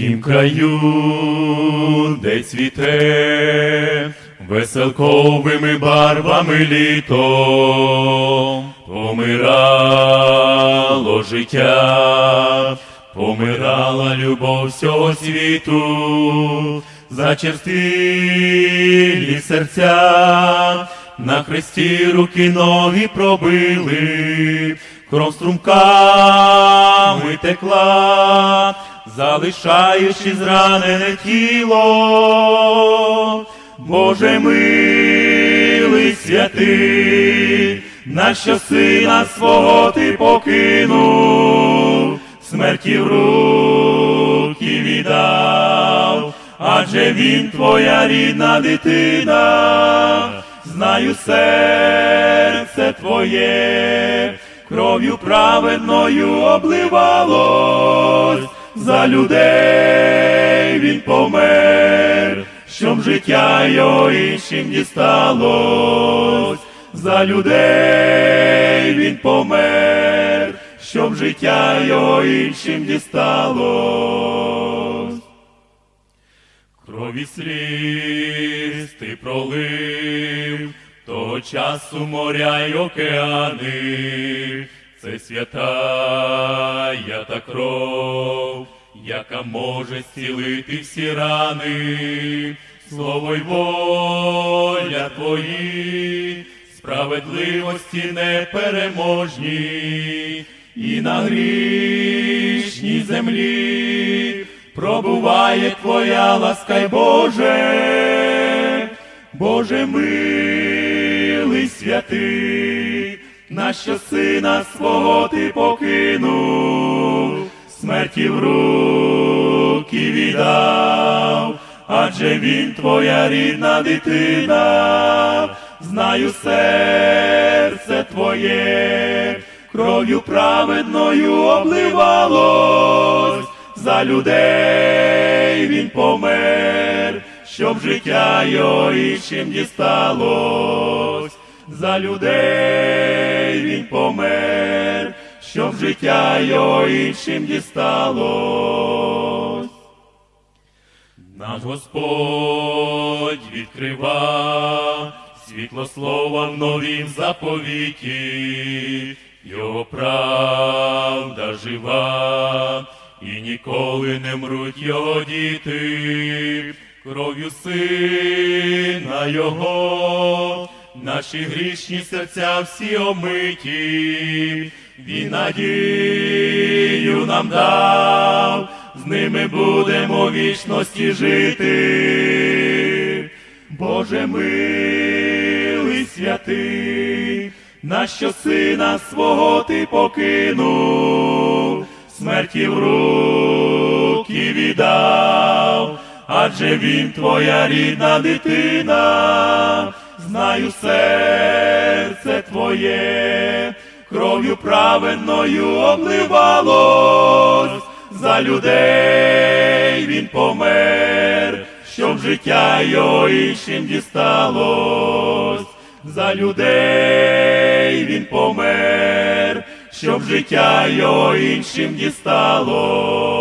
тім краю, де цвіте веселковими барвами літо, помирало життя, помирала любов всього світу, зачерствілі серця, на хресті руки ноги пробили, кров струмками текла, залишаючи зранене тіло. Боже милий святий, нащо сина свого ти покинув, смерті в руки віддав, адже він твоя рідна дитина, знаю серце твоє, кров'ю праведною обливалось, за людей він помер, щоб життя його іншим дісталось, за людей він помер, щоб життя його іншим дісталось. Крові сліз ти пролив, того часу моря й океани, це святая та кров, яка може зцілити всі рани, слово й воля твої, справедливості непереможні, і на грішній землі пробуває Твоя ласка й Боже, Боже милий святий, нащо сина свого ти покинув, смерті в руки віддав, адже він твоя рідна дитина, знаю серце твоє, кров'ю праведною обливалось, за людей він помер, щоб життя його іншим дісталось, за людей він помер, щоб життя його іншим дісталось. Наш Господь відкрива світло слова в новім заповіті, його правда жива, і ніколи не мруть його діти, кров'ю сина його, наші грішні серця всі омиті, він надію нам дав, з ними будемо в вічності жити. Боже милий святий, нащо сина свого ти покинув, смерті в руки віддав, адже він твоя рідна дитина, знаю серце твоє, кров'ю праведною обливалось, за людей він помер, щоб життя його іншим дісталось, за людей він помер, щоб життя його іншим дісталось.